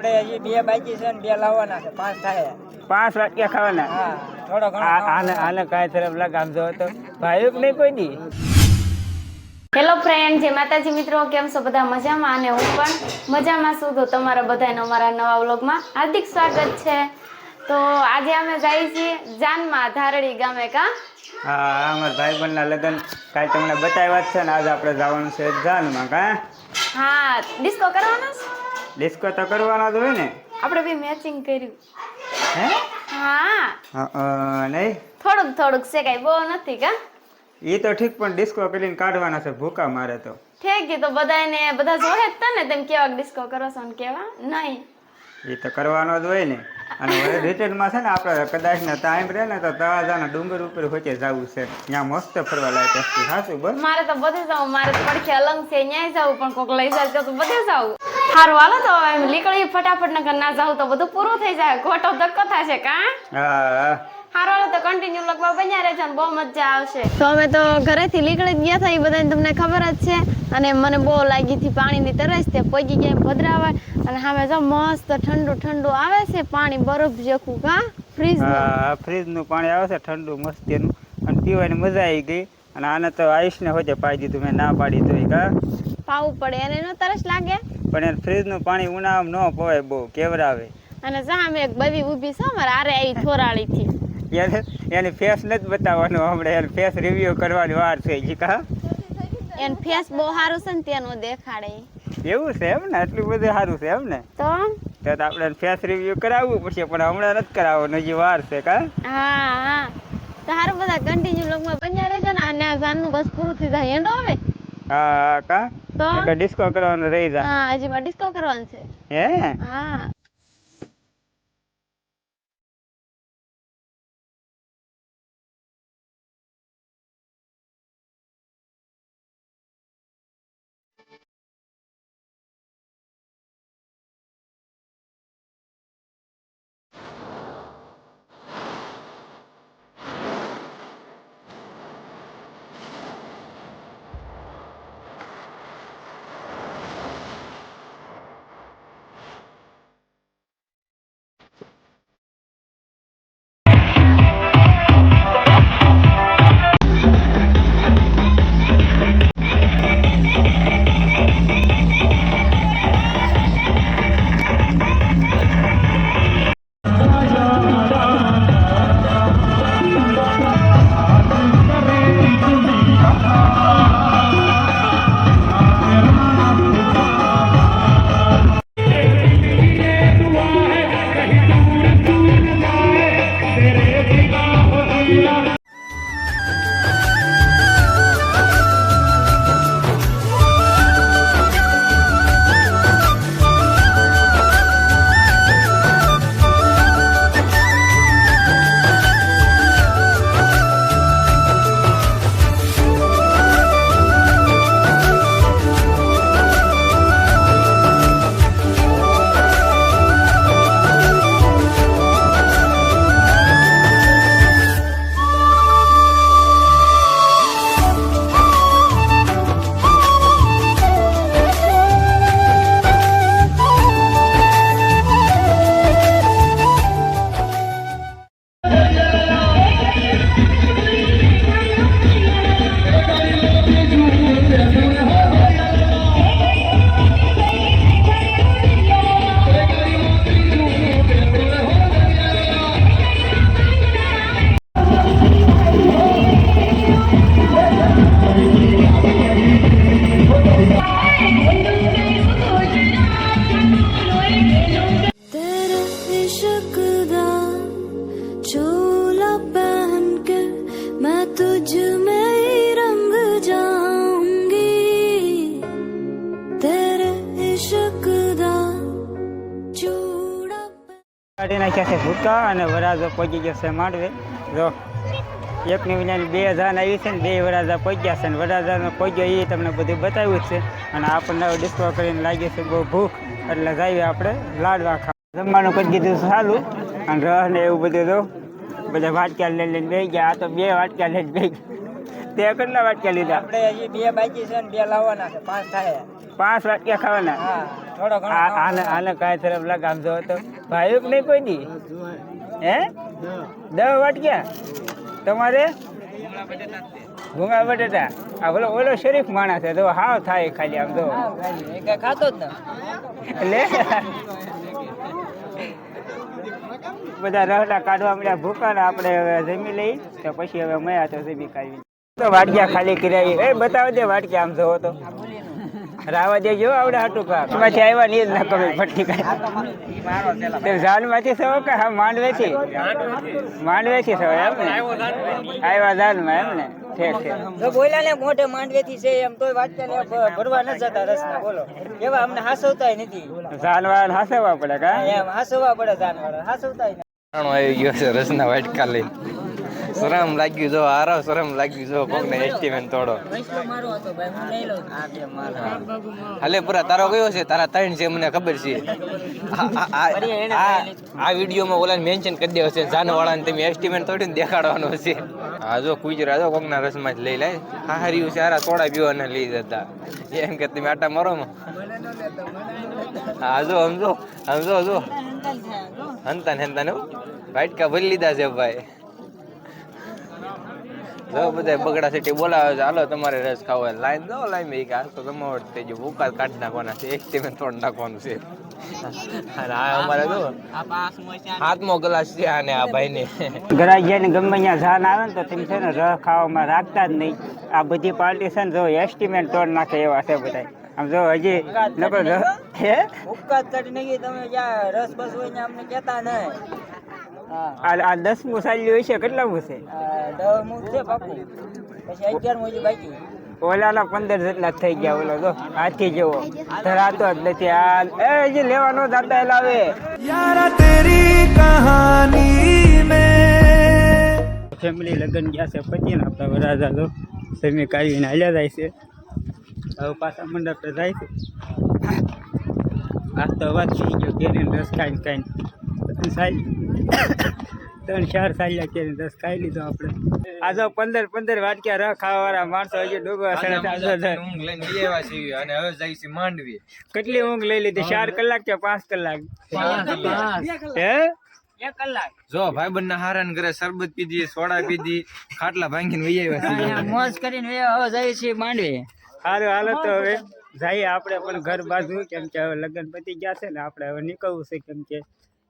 આપણે હજી બે બાકી છે ને બે લાવવાના છે પાંચ થાય. પાંચ વાટક્યા ખાવાના? થોડો ઘણો આને આને કાંઈ તરફ લગામ જો તો. ભાઈ નહીં કોઈ દી? હેલો ફ્રેન્ડ જે માતાજી મિત્રો કેમ છો બધા? મજામાં? અને હું પણ મજામાં છું. તો તમારા બધાને અમારા નવા વ્લોગમાં હાર્દિક સ્વાગત છે. તો આજે અમે જઈએ છીએ જાનમાં ધારડી ગામે કા? હા અમારા ભાઈ બહેનના લગ્ન કાલ તમને બતાવ્યા છે ને આજે આપણે જવાનું છે જાનમાં કા? હા ડિસ્કો કરવાનો છે? ડિસ્કો તો કરવાના જ હોય ને. આપણે બી મેચિંગ કર્યું. હે? હા. હા, નહીં? થોડુંક થોડુંક છે કાંઈ બહુ નથી કા? એ તો ઠીક પણ ડિસ્કો કરીને કાઢવાના છે ભૂકા મારે તો. ઠીક છે તો બધાને બધા જોહે જ તને તેમ કેવા ડિસ્કો કરો છો ને કેવા? નહીં. એ તો કરવાનો જ હોય ને. અને હવે રિટર્નમાં છે ને આપણે કદાચ ને ટાઈમ રહે ને તો તળાજાના ડુંગર ઉપર વચ્ચે જવું છે. ત્યાં મસ્ત ફરવા લાયક વસ્તુ. સાચું બસ મારે તો બધે જવું મારે તો પડખે અલંગ છે ન્યાય જવું પણ કોક લઈ જાય તો બધે જવું. સારું હાલો તો એમ નીકળી ફટાફટ નકર ના જાવ તો બધું પૂરું થઈ જાય. ખોટો ધક્કો થશે કા? હા હા. હારો હાલો તો કન્ટિન્યુ લગભગ બન્યા રહેજો ને બહુ મજા આવશે. તો અમે તો ઘરેથી નીકળી ગયા હતા એ બધાને તમને ખબર જ છે. અને મને બહુ લાગી હતી પાણીની તરસ તે પગી ગયા ભદ્રાવા અને સામે જો મસ્ત ઠંડુ ઠંડુ આવે છે પાણી બરફ જેખું કા? ફ્રીજ હા ફ્રીજનું પાણી આવે છે ઠંડુ મસ્ત એનું અને પીવાની મજા આવી ગઈ. અને આને તો આયુષને હોજે પાઈ દીધું મેં ના પાડી તો કા? પાવું પડે એને નો તરસ લાગે? પણ એને ફ્રીજનું પાણી ઉનાળામાં ન પવાય બહુ કેવરાવે. અને સામે એક બધી ઊભી છે અમારે આરે આવી થોરાળી થી એને એની ફેસ નથી બતાવવાનું હમણાં એને ફેસ રિવ્યુ કરવાની વાર છે જી કા? એન ફેસ બહુ સારું છે ને તેનો દેખાડે. એવું છે એમ ને? એટલું બધું સારું છે એમ ને? તો? તો આપણે ફેસ રિવ્યુ કરાવવું પડશે પણ હમણાં નથી કરાવવાનું હજી વાર છે કા? હા હા. તો બધા કન્ટિન્યુ લોકમાં બન્યા રહેજો ને. અને જાનનું બસ પૂરું થઈ જાય. એન્ડ હવે. હા કા? તો? ડિસ્કો કરવાનું રહી જા. હા હજી મારે ડિસ્કો કરવાનો છે. હે? હા. નાખ્યા અને વરાજો પહોંચી ગયો છે માંડવે. જો એકની વિનાની બે હજાર આવી છે ને બે વરાજા પહોંચ્યા છે ને વરાજાનો પહોંચ્યો એ તમને બધું બતાવ્યું જ છે. અને આપણને ડિસ્કો કરીને લાગી છે બહુ ભૂખ એટલે જઈએ આપણે લાડવા ખા જમવાનું કરી દીધું સારું અને રહ ને એવું બધું તો બધા વાટક્યા લઈ લઈને બેસી ગયા. આ તો બે વાટક્યા લઈને ગયા. તે કેટલા વાટક્યા લીધા? આપણે હજી બે બાકી છે ને બે લાવવાના છે પાંચ થાય. પાંચ વાટક્યા ખાવાના? આને આને કાંઈ તરફ લગામ જો તો ભાઈ નહીં કોઈ દી હે? દસ વાટક્યા? તમારે? ભૂંગા બટેટા. આ ઓલો ઓલો શરીફ માણસ છે. તો હાવ થાય ખાલી આમ કાંઈ ખાતો જ ને. બધા રહેલા કાઢવા મળ્યા ભૂકા ને આપણે હવે જમી લઈ. તો પછી હવે મયા તો જમી કાઢી તો વાટક્યા ખાલી કરાવી એ બતાવો દે વાટક્યા આમ જોવો તો. રાવા દેજો આવડે હાટું કા આવ્યા નહીં જ ના કમે ફટકી કાઢી. તે જાનમાંથી સૌ કે હા માંડવેથી? માંડવેથી સૌ એમ ને? આવ્યા જાનમાં એમ ને? ઠેક ઠીક બોલ્યા ને મોઢે માંડવેથી છે એમ તોય ને ભરવા ન જતા રસના બોલો. એવા અમને હાસવતાય નથી. જાનવાળાને હાસવવા પડે કા? એમ હાસવવા પડે જાનવાળા હાસવતાય નથી. આવી ગયો છે રસના વાટકા લઈ શરમ લાગ્યું જો આરો શરમ લાગ્યું જો કોકને એસ્ટીમેન્ટ તોડો હાલે પૂરા તારો કયો છે? તારા ત્રણ છે મને ખબર છે. આ- વિડીયોમાં ઓલાને મેન્શન કરી દેવો છે જાનવાળાને તમે એસ્ટીમેન્ટ તોડીને દેખાડવાનો છે. હા જો કુજરા જો કોકના રસમાં જ લઈ લે. હા હારી છે હારા સોડા પીવાને લઈ જતા. એમ કે તમે આટા મારો હા જો સમજો સમજો જો હંતા ને હંતા ને વાટકા ભરી લીધા છે ભાઈ. જો બધા બગડા સિટી બોલાવે છે હાલો તમારે રસ ખાવો હોય લાઈન દો લાઈન મેં કે આ તો જમાવટ થઈ ગયું. ભૂકા કાઢી નાખવાના છે એક ટીમે તોડ નાખવાનું છે. અને આ અમારે જો હાથમો ગ્લાસ છે આને આ ભાઈને. ઘરાક જઈને ગમે ત્યાં જાન આવે ને તો તેમ છે ને રસ ખાવામાં રાખતા જ નહીં. આ બધી પાર્ટી છે ને જો એસ્ટિમેટ તોડ નાખે એવા છે બધા આમ જો હજી નકર હે? ઉપકાત કાઢી નાખી તમે જ્યાં રસ બસ હોય ને અમને કહેતા નહીં. આ દસમું સાલ્યું હોય છે કેટલામું છે? દસમું છે પાકું. પછી અગિયારમું હજી બાકી. ઓલાના પંદર જેટલા થઈ ગયા ઓલો તો હાથી જેવો. ધરાતો જ નથી. આ એ જે લેવાનો દાદા લાવે. ફેમિલી લગ્ન ગયા છે પછી ને આપણા વરાજા તો સમી કાઢીને હાલ્યા જાય છે. હવે પાછા મંડપ પર જાય છે. આ તો વાત થઈ ગયો કેરીને રસ ખાઈને ખાઈને. સાઈ ત્રણ ચાર સાલ્યા કેરીને દસ ખાઈ લીધો આપણે. આ જો પંદર પંદર વાટક્યા રહ ખાવા વાળા માણસો હજી છીએ અને હવે જાય છે માંડવી કેટલી ઊંઘ લઈ લીધી? ચાર કલાક કે પાંચ કલાક? હે? જો ભાઈબંધ ના હારાન ઘરે શરબત પીધી સોડા પીધી ખાટલા ભાંગીને વહી આવ્યા મોજ કરીને હવે જઈએ છીએ માંડવી સારું હાલો તો હવે જઈએ આપણે પણ ઘર બાજુ. કેમ કે હવે લગ્ન પતી ગયા છે ને આપણે હવે નીકળવું છે કેમ કે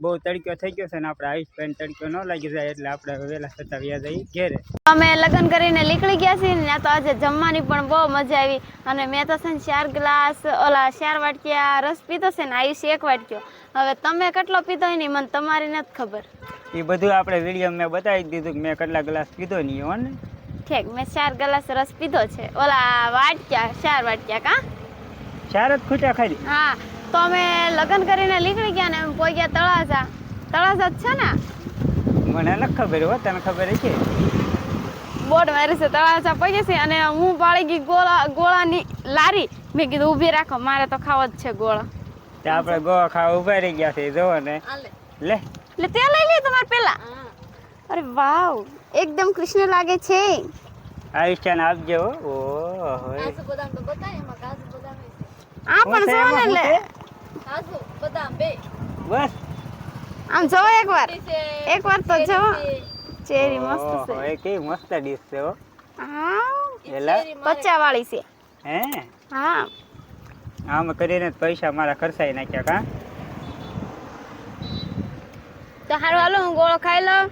બહુ તડક્યો થઈ ગયો છે ને આપણે આવીશ પેન તડક્યો ન લાગી જાય એટલે આપણે વહેલા થતા વ્યા જઈએ ઘેરે. અમે લગ્ન કરીને નીકળી ગયા છીએ ને તો આજે જમવાની પણ બહુ મજા આવી. અને મેં તો છે ને ચાર ગ્લાસ ઓલા ચાર વાટક્યા રસ પીધો છે ને આયુષ એક વાટક્યો. હવે તમે કેટલો પીધો હોય ને મને તમારી નથી ખબર. એ બધું આપણે વીડિયો મેં બતાવી દીધું કે મેં કેટલા ગ્લાસ પીધો નહીં હો ને? ઠીક મેં ચાર ગ્લાસ રસ પીધો છે. ઓલા વાટક્યા ચાર વાટક્યા કા? ચાર જ ખૂટ્યા ખાલી? હા તો અમે લગ્ન કરીને નીકળી ગયા ને પોઈ ગયા તળાજા. તળાજા જ છે ને? મને નથી ખબર હો તને ખબર છે બોર્ડ મારી છે તળાજા પડી છે અને હું પાળી ગઈ ગોળા ગોળાની લારી. મેં કીધું ઊભી રાખો મારે તો ખાવા જ છે ગોળા. તે આપણે ગોળા ખાવા ઊભા રહી ગયા છે જોવો ને. લે. એટલે તે લઈ લે તમારે પેલા અરે વાવ એકદમ કૃષ્ણ લાગે છે. આયુષ્યાન આપજો હો. ઓહો હોય. આ પણ છે જો ને એમાં? એક વાર એક બસ. આમ જોવો એકવાર. એકવાર તો જોવો ચેરી મસ્ત છે. એ કેવી મસ્ત ડીશ છે હો. હા એલા પચ્ચા વાળી છે. હે? હા. આમ કરીને પૈસા મારા ખર્ચાઈ નાખ્યા કા? તો હારું હાલો હું ગોળો ખાઈ લઉં.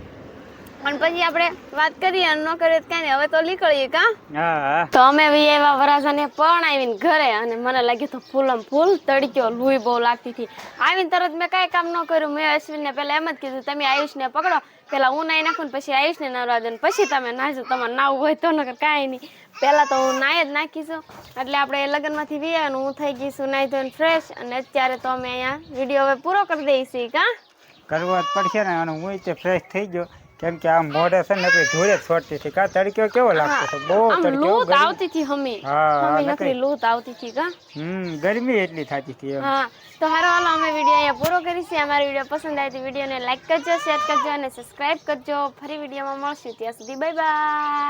અને પછી આપણે વાત કરીએ અને ન કરીએ તો કાંઈ હવે તો નીકળીએ કા? હા. હા તો અમે બી એવા વરાજાને પણ આવીને ઘરે અને મને લાગ્યું તો ફૂલમ ફૂલ તડક્યો લુઈ બહુ લાગતી હતી. આવીને તરત મેં કાંઈ કામ ન કર્યું. મેં અશ્વિનને પહેલા એમ જ કીધું તમે આયુષને પકડો. પેલા હું નાઈ નાખું ને પછી આયુષને નવરા દે પછી તમે નાહજો. તમારે નાવું હોય તો નકર કાંઈ નહીં. પહેલાં તો હું નાય જ નાખીશું. એટલે આપણે લગ્નમાંથી બી અને હું થઈ ગઈશું નાહી ધોઈને ફ્રેશ અને અત્યારે તો અમે અહીંયા વીડિયો હવે પૂરો કરી દઈશું કા? કરવો જ પડશે ને અને હું તે ફ્રેશ થઈ ગયો. કેમ કે આ મોઢે છે ને નકરી ધૂળે છોડતી હતી. કા તડક્યો કેવો લાગતો હતો? બહુ તડક્યો લૂત આવતી હતી હમી. હા, નકરી. લૂત આવતી હતી કા? હમ ગરમી એટલી થતી હતી હા તો હારો હાલો અમે વિડિયો અહીંયા પૂરો કરીશું અમારી વીડિયો પસંદ આવી તો વિડિયોને લાઈક કરજો શેર કરજો અને સબસ્ક્રાઇબ કરજો. ફરી વિડિયોમાં મળશું. ત્યાં સુધી બાય બાય